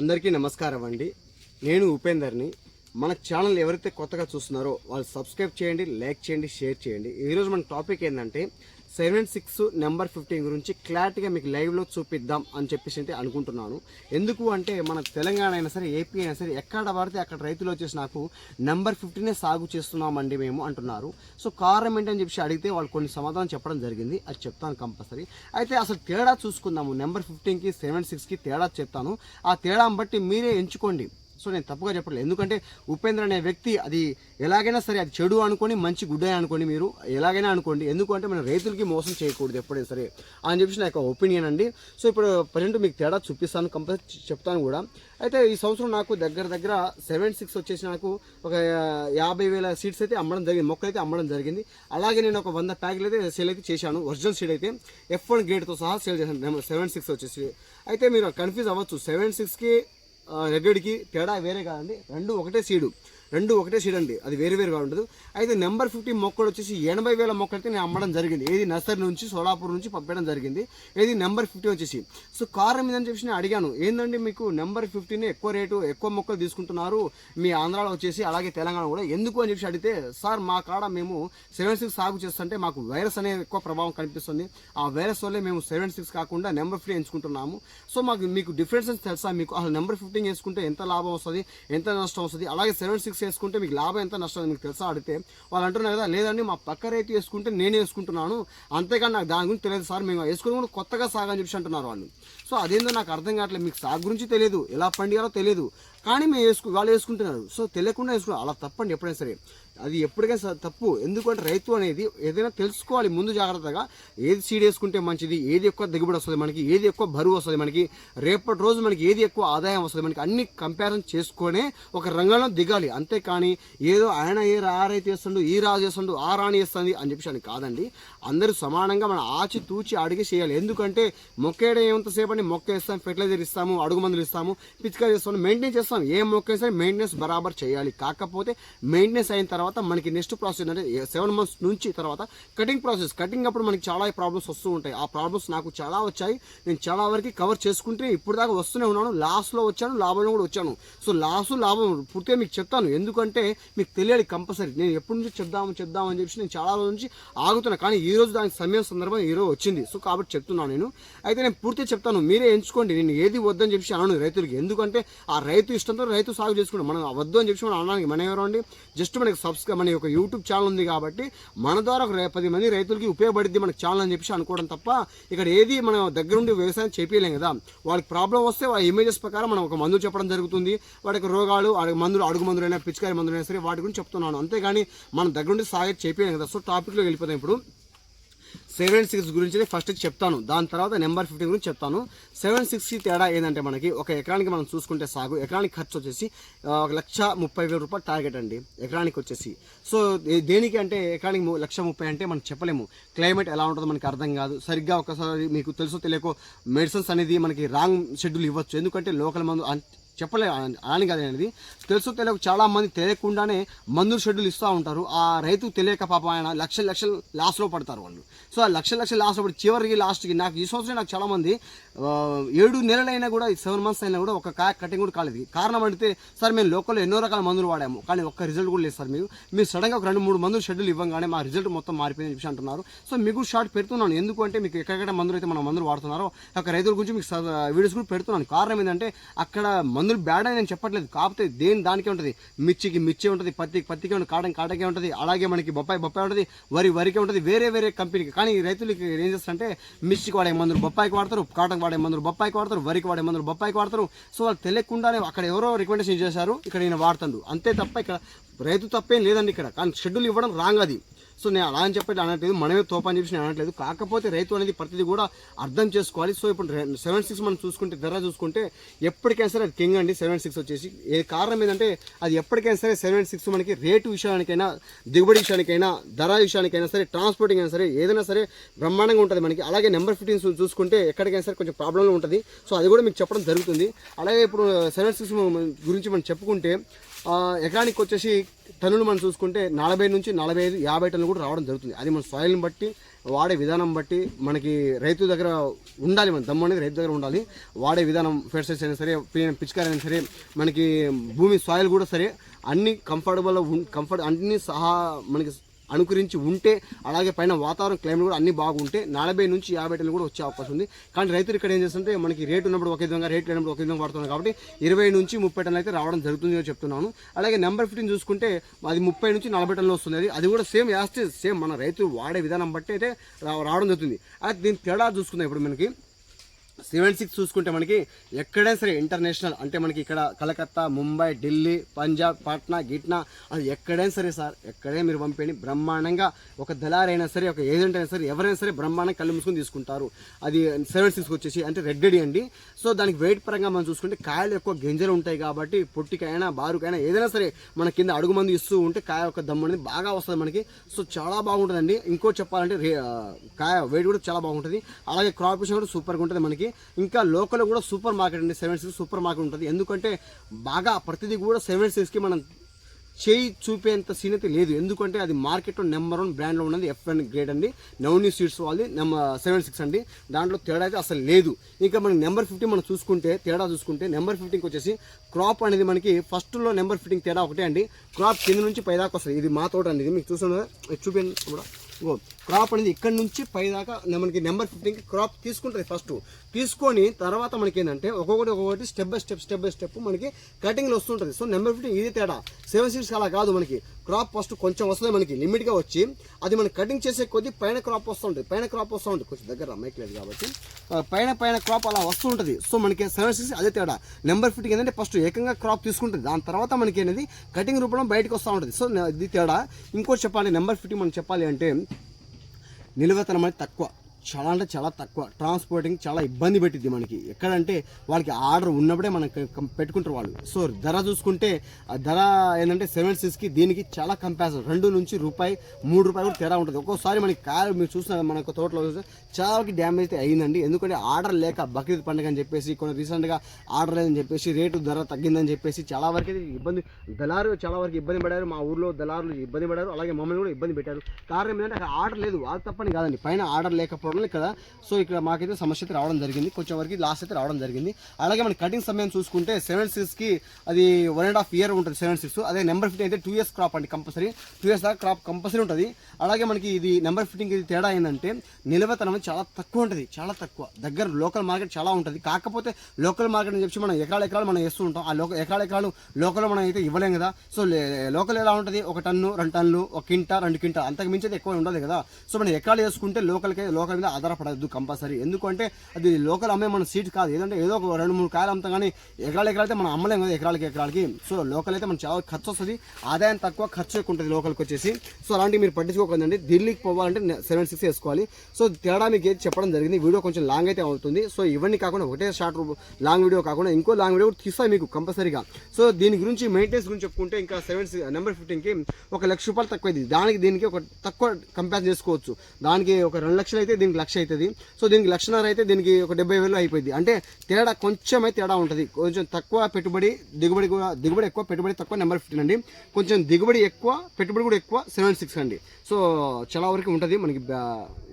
అందరికీ నమస్కారం అండి. నేను ఉపేందర్ని. మన ఛానల్ ఎవరైతే కొత్తగా చూస్తున్నారో వాళ్ళు సబ్స్క్రైబ్ చేయండి లైక్ చేయండి షేర్ చేయండి. ఈరోజు మన టాపిక్ ఏంటంటే సెవెన్ సిక్స్ నెంబర్ ఫిఫ్టీన్ గురించి క్లారిటీగా మీకు లైవ్లో చూపిద్దాం అని చెప్పేసి అయితే అనుకుంటున్నాను. ఎందుకు అంటే మన తెలంగాణ అయినా సరే ఏపీ అయినా సరే ఎక్కడ పడితే అక్కడ రైతులు వచ్చేసి నాకు నెంబర్ ఫిఫ్టీనే సాగు చేస్తున్నామండి మేము అంటున్నారు. సో కారణం ఏంటని చెప్పి అడిగితే వాళ్ళు కొన్ని సమాధానం చెప్పడం జరిగింది. అది చెప్తాను కంపల్సరీ. అయితే అసలు తేడా చూసుకుందాము. నెంబర్ ఫిఫ్టీన్కి సెవెన్ సిక్స్కి తేడా చెప్తాను. ఆ తేడాను బట్టి మీరే ఎంచుకోండి. సో నేను తప్పుగా చెప్పట్లేదు. ఎందుకంటే ఉపేంద్ర అనే వ్యక్తి అది ఎలాగైనా సరే అది చెడు అనుకొని మంచి గుడ్డ అనుకోండి మీరు ఎలాగైనా అనుకోండి. ఎందుకంటే మన రైతులకి మోసం చేయకూడదు ఎప్పుడైనా సరే అని చెప్పేసి నా యొక్క ఒపీనియన్ అండి. సో ఇప్పుడు ప్రజెంట్ మీకు తేడా చూపిస్తాను కంపల్సరీ చెప్తాను కూడా. అయితే ఈ సంవత్సరం నాకు దగ్గర దగ్గర సెవెన్ సిక్స్ వచ్చేసి నాకు ఒక యాభై వేల సీట్స్ అయితే అమ్మడం జరిగింది మొక్కలు అయితే అమ్మడం జరిగింది. అలాగే నేను ఒక వంద ప్యాకెలు అయితే సేల్ అయితే చేశాను ఒరిజినల్ సీడ్ అయితే. ఎఫ్ వన్ గ్రేడ్తో సహా సేల్ చేశాను సెవెన్ సిక్స్ వచ్చేసి. అయితే మీరు కన్ఫ్యూజ్ అవ్వచ్చు సెవెన్ సిక్స్కి రెడ్డికి తేడా వేరే కాదండి. రెండు ఒకటే సీడు. రెండు ఒకటే సీడ్ అండి. అది వేరు వేరుగా ఉండదు. అయితే నెంబర్ ఫిఫ్టీ మొక్కలు వచ్చేసి ఎనభై వేల మొక్కలు అయితే నేను అమ్మడం జరిగింది. ఏది నర్సరీ నుంచి సోలాపూర్ నుంచి పంపించడం జరిగింది. ఏది నెంబర్ ఫిఫ్టీ వచ్చేసి. సో కారణం ఏదని చెప్పేసి నేను అడిగాను. ఏంటంటే మీకు నెంబర్ ఫిఫ్టీని ఎక్కువ రేటు ఎక్కువ మొక్కలు తీసుకుంటున్నారు? మీ ఆంధ్రాలో వచ్చేసి అలాగే తెలంగాణ కూడా. ఎందుకు అని చెప్పి అడిగితే సార్ మా కాడ మేము సెవెన్ సిక్స్ సాగు చేస్తుంటే మాకు వైరస్ అనే ఎక్కువ ప్రభావం కనిపిస్తుంది. ఆ వైరస్ వల్లే మేము సెవెన్ సిక్స్ కాకుండా నెంబర్ ఫిఫ్టీ ఎంచుకుంటున్నాము. సో మాకు మీకు డిఫరెన్సెస్ తెలుసా మీకు? అసలు నెంబర్ ఫిఫ్టీన్ వేసుకుంటే ఎంత లాభం వస్తుంది ఎంత నష్టం వస్తుంది? అలాగే సెవెన్ సిక్స్ వేసుకుంటే మీకు లాభం ఎంత నష్టం మీకు తెలుసా? అడిగితే వాళ్ళు అంటున్నారు కదా లేదండి మా పక్క రైతు వేసుకుంటే నేను వేసుకుంటున్నాను. అంతేకాని నాకు దాని గురించి తెలియదు సార్ మేము వేసుకుని కూడా కొత్తగా సాగు అని చెప్పి అంటున్నారు వాళ్ళు. సో అదేందో నాకు అర్థం కావట్లేదు. మీకు సాగు గురించి తెలియదు ఎలా పండియాలో తెలియదు. కానీ మేము వేసుకు వాళ్ళు వేసుకుంటున్నారు. సో తెలియకుండా వేసుకున్నారు. అలా తప్పండి ఎప్పుడైనా సరే. అది ఎప్పటికైనా తప్పు. ఎందుకంటే రైతు అనేది ఏదైనా తెలుసుకోవాలి ముందు జాగ్రత్తగా. ఏది సీడ్ వేసుకుంటే మంచిది ఏది ఎక్కువ దిగుబడి వస్తుంది మనకి ఏది ఎక్కువ బరువు వస్తుంది మనకి రేపటి రోజు మనకి ఏది ఎక్కువ ఆదాయం వస్తుంది మనకి అన్ని కంపారిజన్ చేసుకొనే ఒక రంగంలో దిగాలి. అంతేకాని ఏదో ఆయన ఏ రైతు చేస్తుండు ఈ రాజు చేస్తుండు ఆ రాణి చేస్తుంది అని చెప్పి అని కాదండి. అందరూ సమానంగా మనం ఆచి తూచి అడిగి చేయాలి. ఎందుకంటే మొక్కేయడం ఎంతసేపు అని మొక్క వేస్తాం ఫెర్టిలైజర్ ఇస్తాము అడుగు మందులు ఇస్తాము పిచికారి చేస్తాము మెయింటెన్ చేస్తాం. ఏ మొక్క వేసినా మెయింటెనెన్స్ బరాబర్ చేయాలి. కాకపోతే మెయింటెనెన్స్ అయిన తర్వాత తర్వాత మనకి నెక్స్ట్ ప్రాసెస్ అంటే సెవెన్ మంత్స్ నుంచి తర్వాత కటింగ్ ప్రాసెస్ కటింగ్ అప్పుడు మనకి చాలా ప్రాబ్లమ్స్ వస్తూ ఉంటాయి. ఆ ప్రాబ్లమ్స్ నాకు చాలా వచ్చాయి. నేను చాలా వరకు కవర్ చేసుకుంటే ఇప్పుడు దాకా వస్తూనే ఉన్నాను. లాస్ట్లో వచ్చాను లాభంలో కూడా వచ్చాను. సో లాస్ లాభం పూర్తిగా మీకు చెప్తాను. ఎందుకంటే మీకు తెలియాలి కంపల్సరీ నేను ఎప్పటి నుంచి చెప్దాము చెప్దాము అని చెప్పి నేను చాలా రోజుల నుంచి ఆగుతున్నా. కానీ ఈ రోజు దానికి సమయం సందర్భం ఈ రోజు వచ్చింది. సో కాబట్టి చెప్తున్నాను నేను. అయితే నేను పూర్తిగా చెప్తాను. మీరే ఎంచుకోండి. నేను ఏది వద్దని చెప్పి అనను రైతులకి. ఎందుకంటే ఆ రైతు ఇష్టంతో రైతు సాగు చేసుకుంటాం మనం వద్దు అని చెప్పి మనం అనడానికి మనం ఎవరు అండి? జస్ట్ మనకి సబ్స్క్రైబ్ మన యొక్క యూట్యూబ్ ఛానల్ ఉంది కాబట్టి మన ద్వారా ఒక పది మంది రైతులకి ఉపయోగపడుద్ది మనకు ఛానల్ అని చెప్పి అనుకోవడం తప్ప ఇక్కడ ఏది మనం దగ్గరుండి వ్యవసాయం చేపించలేం కదా. వాళ్ళకి ప్రాబ్లం వస్తే వాళ్ళ ఇమేజెస్ ప్రకారం మనం ఒక మందు చెప్పడం జరుగుతుంది. వాడికి రోగాలు అడుగు మందులు అడుగు మందులైనా పిచికారి మందులైనా సరే వాటి గురించి చెప్తున్నాను. అంతేగాని మనం దగ్గరుండి సాగే చేపించలేం కదా. సో టాపిక్లో వెళ్ళిపోతాం ఇప్పుడు. సెవెన్ సిక్స్ గురించి ఫస్ట్ చెప్తాను. దాని తర్వాత నెంబర్ ఫిఫ్టీన్ గురించి చెప్తాను. సెవెన్ సిక్స్కి తేడా ఏంటంటే మనకి ఒక ఎకరానికి మనం చూసుకుంటే సాగు ఎకరానికి ఖర్చు వచ్చేసి ఒక లక్ష ముప్పై వేల రూపాయలు టార్గెట్ అండి ఎకరానికి వచ్చేసి. సో దేనికి అంటే ఎకరానికి లక్ష ముప్పై అంటే మనం చెప్పలేము. క్లైమేట్ ఎలా ఉంటుందో మనకి అర్థం కాదు. సరిగ్గా ఒకసారి మీకు తెలుసో తెలియకో మెడిసిన్స్ అనేది మనకి రాంగ్ షెడ్యూల్ ఇవ్వచ్చు. ఎందుకంటే లోకల్ మందు చెప్పలే అని కాదు అనేది. తెలుసు తెలియక చాలా మంది తెలియకుండానే మందులు షెడ్యూల్ ఇస్తూ ఉంటారు. ఆ రైతు తెలియక పాప ఆయన లక్షల లక్షలు లాస్లో పడతారు వాళ్ళు. సో ఆ లక్షల లక్షలు లాస్లో పడి చివరికి లాస్ట్కి నాకు ఈ సంవత్సరం నాకు చాలా మంది ఏడు నెలలైనా కూడా సెవెన్ మంత్స్ అయినా కూడా ఒక కాయ కటింగ్ కూడా కాలేదు. కారణం అడిగితే సార్ మేము లోకల్లో ఎన్నో రకాల మందులు వాడాము. కానీ ఒక్క రిజల్ట్ కూడా లేదు సార్ మీరు మీరు సడన్గా ఒక రెండు మూడు మందులు షెడ్యూల్ ఇవ్వగానే మా రిజల్ట్ మొత్తం మారిపోయింది చెప్పి అంటున్నారు. సో మీకు షార్ట్ పెడుతున్నాను. ఎందుకంటే మీకు ఎక్కడెక్కడ మందులు అయితే మన మందులు వాడుతున్నారో ఒక రైతుల గురించి మీకు స- వీడియోస్ కూడా పెడుతున్నాను. కారణం ఏంటంటే అక్కడ మందు మందులు బ్యాడ్ అని నేను చెప్పట్లేదు. కాకపోతే దేని దానికే ఉంటుంది? మిర్చికి మిర్చి ఉంటుంది పత్తికి పత్తికి ఉంటుంది కాటన్ కాటకే ఉంటుంది అలాగే మనకి బొప్పాయి బొప్పాయి ఉంటుంది వరి వరికే ఉంటుంది వేరే వేరే కంపెనీకి. కానీ రైతులకి ఏం చేస్తారంటే మిర్చికి వాడే మందులు బొప్పాయికి వాడతారు కాటన్ వాడే మందులు బొప్పాయికి వాడతారు వరికి వాడే మందులు బొప్పాయికి వాడతారు. సో వాళ్ళు తెలియకుండానే అక్కడ ఎవరో రికమెండేషన్ చేశారు ఇక్కడ నేను వాడుతాడు. అంతే తప్ప ఇక్కడ రైతు తప్పేం లేదండి ఇక్కడ. కానీ షెడ్యూల్ ఇవ్వడం రాంగ్ అది. సో నేను అలా అని చెప్పి అనట్లేదు మనమే తోపని చెప్పి నేను అనట్లేదు. కాకపోతే రైతు అనేది ప్రతిదీ కూడా అర్థం చేసుకోవాలి. సో ఇప్పుడు సెవెన్ సిక్స్ మనం చూసుకుంటే ధర చూసుకుంటే ఎప్పటికైనా సరే అది కింగ్ అండి సెవెన్ సిక్స్ వచ్చేసి. ఏ కారణం ఏంటంటే అది ఎప్పటికైనా సరే సెవెన్ సిక్స్ మనకి రేటు విషయానికైనా దిగుబడి విషయానికైనా ధర విషయానికైనా సరే ట్రాన్స్పోర్టింగ్ అయినా సరే ఏదైనా సరే బ్రహ్మాండంగా ఉంటుంది మనకి. అలాగే నెంబర్ ఫిఫ్టీన్ చూసుకుంటే ఎక్కడికైనా సరే కొంచెం ప్రాబ్లంలో ఉంటుంది. సో అది కూడా మీకు చెప్పడం జరుగుతుంది. అలాగే ఇప్పుడు సెవెన్ సిక్స్ గురించి మనం చెప్పుకుంటే ఎకరానికి వచ్చేసి టన్నులు మనం చూసుకుంటే నలభై నుంచి నలభై ఐదు యాభై టన్నులు కూడా రావడం జరుగుతుంది. అది మన సాయిల్ని బట్టి వాడే విధానం బట్టి మనకి రైతు దగ్గర ఉండాలి మన దమ్ము అనేది రైతు దగ్గర ఉండాలి. వాడే విధానం ఫెర్సైజ్ అయినా సరే పి- పిచికారి అయినా సరే మనకి భూమి సాయిల్ కూడా సరే అన్ని కంఫర్టబుల్ కంఫర్ట్ అన్ని సహా మనకి అనుకరించి ఉంటే అలాగే పైన వాతావరణం క్లైమేట్ కూడా అన్ని బాగుంటే నలభై నుంచి యాభై టన్నులు కూడా వచ్చే అవకాశం ఉంది. కానీ రైతులు ఇక్కడ ఏం చేస్తుంటే మనకి రేటు ఉన్నప్పుడు ఒక విధంగా రేట్ లేనప్పుడు ఒక విధంగా పడుతుంది కాబట్టి ఇరవై నుంచి ముప్పై టన్నులు అయితే రావడం జరుగుతుంది అని చెప్తున్నాను. అలాగే నెంబర్ ఫిఫ్టీన్ చూసుకుంటే అది ముప్పై నుంచి నలభై టన్నులు వస్తుంది. అది అది కూడా సేమ్ యాస్టేజ్ సేమ్ మన రైతు వాడే విధానం బట్టి అయితే రా- రావడం జరుగుతుంది. అలాగే దీని తేడా చూసుకుందాం ఇప్పుడు మనకి. సెవెన్ సిక్స్ చూసుకుంటే మనకి ఎక్కడైనా సరే ఇంటర్నేషనల్ అంటే మనకి ఇక్కడ కలకత్తా ముంబై ఢిల్లీ పంజాబ్ పాట్నా గిట్నా అది ఎక్కడైనా సరే సార్ ఎక్కడైనా మీరు పంపేయండి. బ్రహ్మాండంగా ఒక దళారైనా అయినా సరే ఒక ఏజెంట్ అయినా సరే ఎవరైనా సరే బ్రహ్మాండంగా కళ్ళు మూసుకొని తీసుకుంటారు. అది సెవెన్ సిక్స్కి వచ్చేసి అంటే రెడ్డెడి అండి. సో దానికి వెయిట్ పరంగా మనం చూసుకుంటే కాయలు ఎక్కువ గింజలు ఉంటాయి కాబట్టి పొట్టికైనా బారుకైనా ఏదైనా సరే మన కింద అడుగు మంది ఇస్తూ ఉంటే కాయ యొక్క దమ్ము అనేది బాగా వస్తుంది మనకి. సో చాలా బాగుంటుందండి. ఇంకో చెప్పాలంటే కాయ వెయిట్ కూడా చాలా బాగుంటుంది. అలాగే క్రాప్ కూడా సూపర్గా ఉంటుంది మనకి. ఇంకా లోకల్ కూడా సూపర్ మార్కెట్ అండి సెవెన్ సిక్స్ సూపర్ మార్కెట్ ఉంటుంది. ఎందుకంటే బాగా ప్రతిదీ కూడా సెవెన్ సిక్స్కి మనం చేయి చూపేంత సీన్ అయితే లేదు. ఎందుకంటే అది మార్కెట్లో నెంబర్ వన్ బ్రాండ్లో ఉన్నది ఎఫ్ వన్ గ్రేడ్ అండి. నౌనీ స్వీట్స్ వాళ్ళది నెంబర్ సెవెన్ సిక్స్ అండి. దాంట్లో తేడా అయితే అసలు లేదు. ఇంకా మనకి నెంబర్ ఫిఫ్టీ మనం చూసుకుంటే తేడా చూసుకుంటే నెంబర్ ఫిఫ్టీన్కి వచ్చేసి క్రాప్ అనేది మనకి ఫస్ట్లో నెంబర్ ఫిఫ్టీన్ తేడా ఒకటే అండి. క్రాప్ కింద నుంచి పై దాకా వస్తుంది. ఇది మా తోట అండి ఇది మీకు చూస్తున్నా చూపించండి కూడా క్రాప్ అనేది ఇక్కడ నుంచి పై దాకా మనకి నెంబర్ ఫిఫ్టీన్కి క్రాప్ తీసుకుంటుంది ఫస్ట్ తీసుకొని తర్వాత మనకి ఏంటంటే ఒక్కొక్కటి ఒక్కొక్కటి step by step step by step మనకి కటింగ్లో వస్తుంటుంది. సో నెంబర్ ఫిఫ్టీన్ ఇది తేడా. సెవెన్ సీడ్స్ అలా కాదు మనకి. క్రాప్ ఫస్ట్ కొంచెం వస్తుంది మనకి లిమిట్గా వచ్చి అది మనం కటింగ్ చేసే కొద్దీ పైన క్రాప్ వస్తూ పైన క్రాప్ వస్తూ ఉంటుంది కొంచెం దగ్గర మైక్ లేదు కాబట్టి. పైన పైన క్రాప్ అలా వస్తూ ఉంటుంది సో మనకి సెవెన్ సీడ్స్ అదే తేడా. నెంబర్ ఫిఫ్టీన్ ఏంటంటే ఫస్ట్ ఏకంగా క్రాప్ తీసుకుంటుంది. దాని తర్వాత మనకి అనేది కటింగ్ రూపంలో బయటకు వస్తూ ఉంటుంది. సో ఇది తేడా. ఇంకోటి చెప్పాలి నెంబర్ ఫిఫ్టీన్ మనం చెప్పాలి అంటే నిలువతనం అనేది తక్కువ. చాలా అంటే చాలా తక్కువ. ట్రాన్స్పోర్టింగ్ చాలా ఇబ్బంది పెట్టింది మనకి. ఎక్కడంటే వాళ్ళకి ఆర్డర్ ఉన్నప్పుడే మనకి పెట్టుకుంటారు వాళ్ళు. సో ధర చూసుకుంటే ధర ఏంటంటే సెవెన్ సిక్స్కి దీనికి చాలా కంపారిజన్ రెండు నుంచి రూపాయి మూడు రూపాయలు కూడా తేడా ఉంటుంది. ఒక్కోసారి మనకి కారు మీరు చూసిన మన తోటలో చూస్తే చాలా డ్యామేజ్ అయితే అయిందండి. ఎందుకంటే ఆర్డర్ లేక బక్రీద్ పండుగ అని చెప్పేసి కొన్ని రీసెంట్గా ఆర్డర్ లేదని చెప్పేసి రేటు ధర తగ్గిందని చెప్పేసి చాలా వరకు అయితే ఇబ్బంది దళారు చాలా వరకు ఇబ్బంది పడారు. మా ఊర్లో దళారులు ఇబ్బంది పడారు. అలాగే మమ్మల్ని కూడా ఇబ్బంది పెట్టారు. కారణం ఏంటంటే అక్కడ ఆర్డర్ లేదు. వాళ్ళు తప్పని కాదండి. పైన ఆర్డర్ లేకపోవడం ఇక్కడ సో ఇక్కడ మాకైతే సమస్య అయితే రావడం జరిగింది. కొంచెం వరకు లాస్ అయితే రావడం జరిగింది. అలాగే మన కటింగ్ సమయం చూసుకుంటే సెవెన్ సిక్స్కి అది వన్ అండ్ హాఫ్ ఇయర్ ఉంటుంది సెవెన్ సిక్స్ అదే నెంబర్ ఫిఫ్టీన్ అయితే టూ ఇయర్స్ క్రాప్ అండి కంపల్సరీ టూ ఇయర్స్ దాకా క్రాప్ కంపల్సరీ ఉంటుంది. అలాగే మనకి ఇది నెంబర్ ఫిట్టింగ్ ఇది తేడా ఏంటంటే నిలవతనం అనేది చాలా తక్కువ ఉంటుంది. చాలా తక్కువ. దగ్గర లోకల్ మార్కెట్ చాలా ఉంటుంది. కాకపోతే లోకల్ మార్కెట్ అని చెప్పి మనం ఎకరాల ఎకరాలు మనం వేస్తూ ఉంటాం. ఆ లోక ఎకరాల ఎకరాలు లోకల్ మనం అయితే ఇవ్వలేం కదా. సో లోకల్ ఎలా ఉంటుంది? ఒక టన్ను రెండు టన్నులు ఒక కింటా రెండు కింటా అంతకు మించి అయితే ఎక్కువ ఉండదు కదా. సో మనం ఎకరాలు వేసుకుంటే లోకల్కి లోకల్ మీద ఆధారపడద్దు కంపల్సరీ. ఎందుకంటే అది లోకల్ అమ్మే మన సీట్ కాదు. ఏదంటే ఏదో ఒక రెండు మూడు కాయలు అమ్ముతాం కానీ ఎకరాలు ఎకరాలు అయితే మనం అమ్మలేం కదా ఎకరాలకి ఎకరాలకి. సో లోకల్ అయితే మనం చాలా ఖర్చు వస్తుంది. ఆదాయం తక్కువ ఖర్చు ఎక్కువ ఉంటుంది లోకల్కి వచ్చేసి. సో అలాంటివి మీరు పట్టించుకోకండి. ఢిల్లీకి పోవాలంటే సెవెన్ సిక్స్ వేసుకోవాలి. సో తేడా మీకు ఏది చెప్పడం జరిగింది. వీడియో కొంచెం లాంగ్ అయితే అవుతుంది. సో ఇవన్నీ కాకుండా ఒకటే షార్ట్ లాంగ్ వీడియో కాకుండా ఇంకో లాంగ్ వీడియో కూడా తీస్తాయి మీకు కంపల్సరీగా. సో దీని గురించి మెయింటెనెన్స్ గురించి చెప్పుకుంటే ఇంకా సెవెన్ నెంబర్ ఫిఫ్టీన్కి ఒక లక్ష రూపాయలు తక్కువ ఇది దానికి దీనికి ఒక తక్కువ కంపేర్ చేసుకోవచ్చు. దానికి ఒక రెండు లక్షలు అయితే దీనికి లక్ష అవుతుంది. సో దీనికి లక్షన్నర అయితే దీనికి ఒక డెబ్బై వేలు అయిపోయింది. అంటే తేడా కొంచెం అయితే తేడా ఉంటుంది. కొంచెం తక్కువ పెట్టుబడి దిగుబడి కూడా దిగుబడి ఎక్కువ పెట్టుబడి తక్కువ నెంబర్ ఫిఫ్టీన్ అండి. కొంచెం దిగుబడి ఎక్కువ పెట్టుబడి కూడా ఎక్కువ సెవెన్ సిక్స్ అండి. సో చాలా వరకు ఉంటుంది. మనకి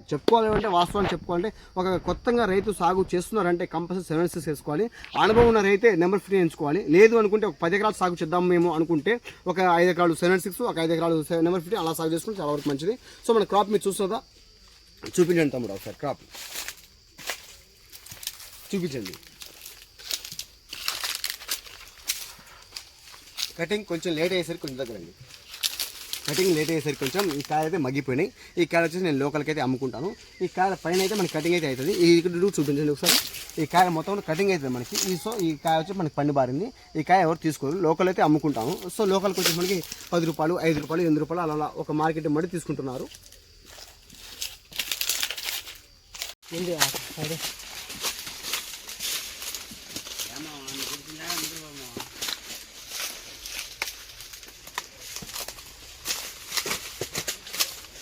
చెప్పుకోవాలి అంటే వాస్తవాన్ని చెప్పుకోవాలంటే ఒక కొత్తగా రైతు సాగు చేస్తున్నారంటే కంపల్సరీ సెవెన్ సిక్స్ వేసుకోవాలి. అనుభవం ఉన్న రైతే నెంబర్ ఫిఫ్టీన్ ఎంచుకోవాలి. లేదు అనుకుంటే ఒక పది ఎకరాలు సాగు చేద్దాం మేము అనుకుంటే ఒక ఐదు ఎకరాలు సెవెన్ సిక్స్ ఒక ఐదు ఎకరాలు నెంబర్ ఫిఫ్టీన్ అలా సాగు చేసుకుంటే చాలా వరకు మంచిది. సో మన క్రాప్ మీరు చూస్తుందా చూపించండి తమ్ముడు ఒకసారి క్రాప్ చూపించండి. కటింగ్ కొంచెం లేట్ అయ్యేసరికి కొంచెం దగ్గర అండి. కటింగ్ లేట్ అయ్యేసరికి కొంచెం ఈ కాయ అయితే మగ్గిపోయినాయి. ఈ కాయలు వచ్చేసి నేను లోకల్కి అయితే అమ్ముకుంటాను. ఈ కాయల పైన అయితే మనకి కటింగ్ అయితే అవుతుంది. ఈ ఇక్కడ రూట్ చూపించండి ఒకసారి. ఈ కాయ మొత్తం కటింగ్ అవుతుంది మనకి. ఈ సో ఈ కాయ వచ్చి మనకి పండు బారింది. ఈ కాయ ఎవరు తీసుకోరు. లోకల్ అయితే అమ్ముకుంటాము. సో లోకల్కి వచ్చేసి మనకి పది రూపాయలు ఐదు రూపాయలు ఎనిమిది రూపాయలు అలా అలా ఒక మార్కెట్ మడి తీసుకుంటున్నారు.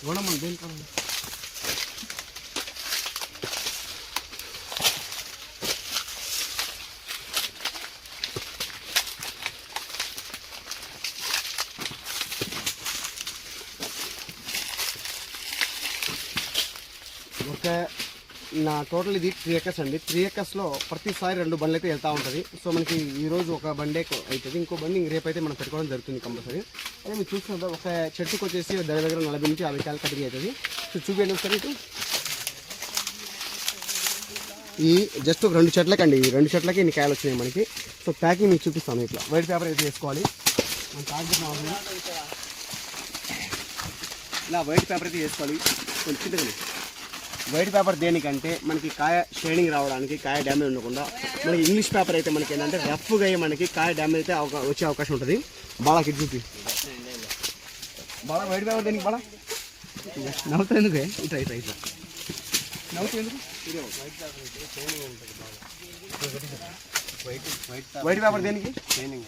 ఓనమ్మ దేని కావాలి ఒక నా టోటల్ ఇది త్రీ ఎకర్స్ అండి. త్రీ ఎకర్స్లో ప్రతిసారి రెండు బండ్లు అయితే వెళ్తూ ఉంటుంది. సో మనకి ఈరోజు ఒక బండే అవుతుంది ఇంకో బండి రేపు అయితే మనం పెట్టుకోవడం జరుగుతుంది కంపల్సరీ. అదే మీరు చూస్తున్నారు ఒక చెట్టుకు వచ్చేసి దగ్గర దగ్గర నలభై నుంచి యాభై కాయలు కటింగ్ అవుతుంది సో చూపించండి ఒకసారి ఇటు. ఈ జస్ట్ ఒక రెండు చెట్లకండి. ఈ రెండు చెట్లకి ఇన్ని కాయలు వచ్చినాయి మనకి. సో ప్యాకింగ్ మీకు చూపిస్తాను ఇట్లా. వైట్ పేపర్ అయితే వేసుకోవాలి. మనం ప్యాక్ ఇలా వైట్ పేపర్ అయితే వేసుకోవాలి. కొంచెం వైట్ పేపర్ దేనికంటే మనకి కాయ షేడింగ్ రావడానికి కాయ డ్యామేజ్ ఉండకుండా మనకి ఇంగ్లీష్ పేపర్ అయితే మనకి ఏంటంటే రఫ్గా అయ్యి మనకి కాయ డ్యామేజ్ అయితే వచ్చే అవకాశం ఉంటుంది. బాగా చూపి. బాగా వైట్ పేపర్ దేనికి బాగా నవ్వుతా ఎందుకు? ఇట్లా ఇట్లా ఇట్లా నవ్వుతా ఎందుకు? వైట్ పేపర్ దేనికి? షైనింగ్?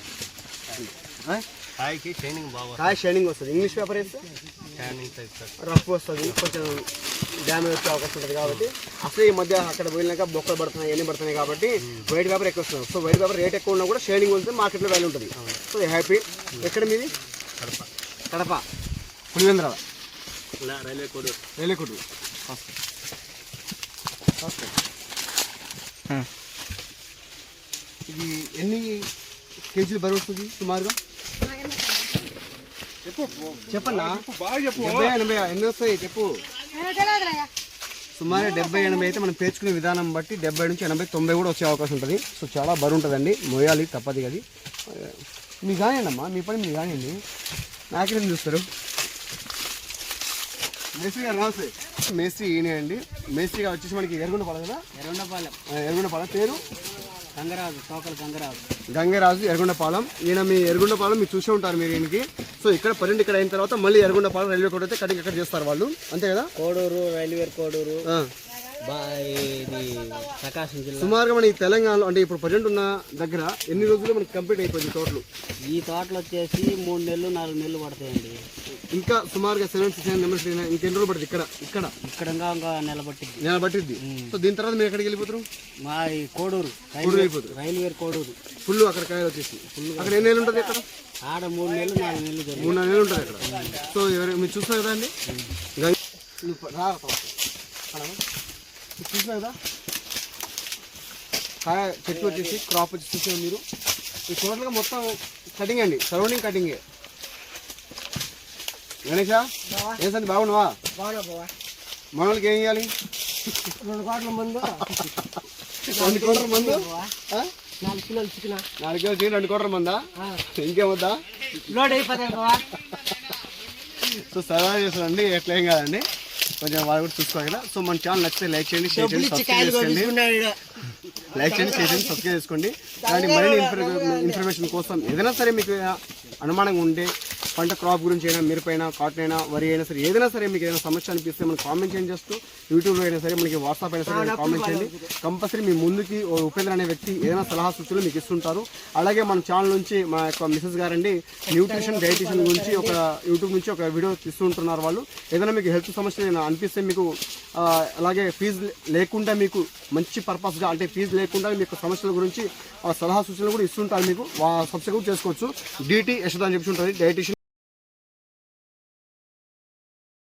కాయకి షైనింగ్ బాగా కాయ షైనింగ్ వస్తుంది. English paper sir. రఫ్ వస్తుంది. కొంచెం డ్యామేజ్ వచ్చే అవకాశం ఉంటుంది కాబట్టి. అసలు ఈ మధ్య అక్కడ పోయినాక బొక్కలు పడుతున్నాయి ఎన్ని పడుతున్నాయి కాబట్టి వైట్ పేపర్ ఎక్కువ వస్తుంది. సో వైట్ పేపర్ రేట్ ఎక్కువ ఉన్నా కూడా షేడింగ్ ఉంటుంది మార్కెట్లో వాల్యూ ఉంటుంది. సో హ్యాపీ ఎక్కడ మీది? కడప. కడప. పులివెంద్ర ఇలా రైల్వే కోడ్. వేలేకుడు ఇది ఎన్ని కేజీలు బరువు వస్తుంది సుమారుగా? చెప్పు. చెప్పన్నా? బాగా చెప్పు. డెబ్బై ఎనభై ఎన్ని వస్తాయి చెప్పు. సుమారు డెబ్బై ఎనభై అయితే మనం పేర్చుకునే విధానం బట్టి డెబ్బై నుంచి ఎనభై తొంభై కూడా వచ్చే అవకాశం ఉంటుంది. సో చాలా బరువు ఉంటుందండి మోయాలి తప్పది అది. మీ కానివ్వండి అమ్మా మీ పని మీరు కానివ్వండి నాకేం చూస్తారు? మేస్త్రి గారు నమస్తే. మేస్త్రి ఈయనే అండి. మేస్త్రిగా వచ్చేసి మనకి ఎరుగుండపాల కదా? ఎర్రగొండపాలెం. ఎరుగుండపాల పేరు? గంగరాజు తోకల గంగరాజు. ఈయన మీ ఎర్రగొండపాలెం మీరు చూసే ఉంటారు మీరు ఈయనకి. సో ఇక్కడ పన్నెండు ఇక్కడ అయిన తర్వాత మళ్ళీ ఎర్రగొండపాలెం రైల్వే కోడ్ అయితే కటింగ్ ఎక్కడ చేస్తారు వాళ్ళు. అంతే కదా? కోడూరు రైల్వే కోడూరు. ఇది ప్రకాశం జిల్లా. సుమారుగా మన ఈ తెలంగాణలో అంటే ఇప్పుడు ప్రజెంట్ ఉన్న దగ్గర ఎన్ని రోజులు మనకి కంప్లీట్ అయిపోయింది టోటల్ ఈ తోటలు వచ్చేసి మూడు నెలలు నాలుగు నెలలు పడతాయండి. ఇంకా సుమారుగా సెవెన్ సిక్స్ నైన్ నెంబర్స్ ఇంకెన్ని రోజులు పడుతుంది? ఇక్కడ ఇక్కడ. ఇక్కడ ఇంకా నిలబట్టింది నెల పట్టిద్ది సో దీని తర్వాత మీరు ఎక్కడికి వెళ్ళిపోతారు? మా ఈ కోడూరు కోడూరు వెళ్ళిపోతారు. రైల్వే కోడూరు. ఫుల్ అక్కడ కాయలు వచ్చేసి. అక్కడ ఎన్ని నెలలు ఉంటుంది అక్కడ ఆడ మూడు నెలలు నాలుగు నెలలు మూడు నాలుగు నెలలు ఉంటుంది అక్కడ. సో ఎవరు మీరు చూస్తున్నారు కదా అండి? రా చూస్తున్నారు కదా? కాయ చెట్టు వచ్చేసి క్రాప్ వచ్చి చూసారు మీరు. ఈ టోటల్గా మొత్తం కటింగ్ అండి. సరౌండింగ్ కటింగే గణేష ఏం సంది బాగున్నావా? మనోళ్ళకి ఏం చేయాలి? రెండు కోట్ల మందు. రెండు కోట్ల మందు? నాలుగు కిలోలు చికెన్. నాలుగు కిలో చికెన్ రెండు కోట్ల మందా? ఇంకేమొద్దా లోడ్ అయిపోతాయి సో సరదా చేస్తారండి ఎట్లా ఏం కాదండి. కొంచెం వాళ్ళు కూడా చూసుకోవాలి కదా. సో మన ఛానల్ నచ్చితే లైక్ చేయండి షేర్ చేయండి సబ్స్క్రైబ్ చేసుకోండి. లైక్ చేయండి షేర్ చేయండి సబ్స్క్రైబ్ చేసుకోండి. అలాంటి మరిన్ని ఇన్ఫర్మేషన్ ఇన్ఫర్మేషన్ కోసం ఏదైనా సరే మీకు అనుమానంగా ఉంటే పంట క్రాప్ గురించి అయినా మిరపైనా కాటన్ అయినా వరి అయినా సరే ఏదైనా సరే మీకు ఏదైనా సమస్య అనిపిస్తే మనకి కామెంట్ చేయండి చేస్తూ యూట్యూబ్లో అయినా సరే మనకి వాట్సాప్ అయినా సరే కామెంట్ చేయండి. కంపల్సరీ మీ ముందుకి ఉపేంద్ర అనే వ్యక్తి ఏదైనా సలహా సూచనలు మీకు ఇస్తుంటారు. అలాగే మన ఛానల్ నుంచి మా యొక్క మిసెస్ గారండి న్యూట్రిషన్ డైటిషియన్ గురించి ఒక యూట్యూబ్ నుంచి ఒక వీడియో తీస్తుంటున్నారు వాళ్ళు. ఏదైనా మీకు హెల్త్ సమస్య ఏదైనా అనిపిస్తే మీకు అలాగే ఫీజు లేకుండా మీకు మంచి పర్పస్గా అంటే ఫీజు లేకుండా మీకు సమస్యల గురించి ఆ సలహా సూచనలు కూడా ఇస్తుంటారు మీకు. సబ్స్క్రైబ్ చేసుకోవచ్చు. డిటి యశోద అని చెప్పి ఉంటుంది డైటిషియన్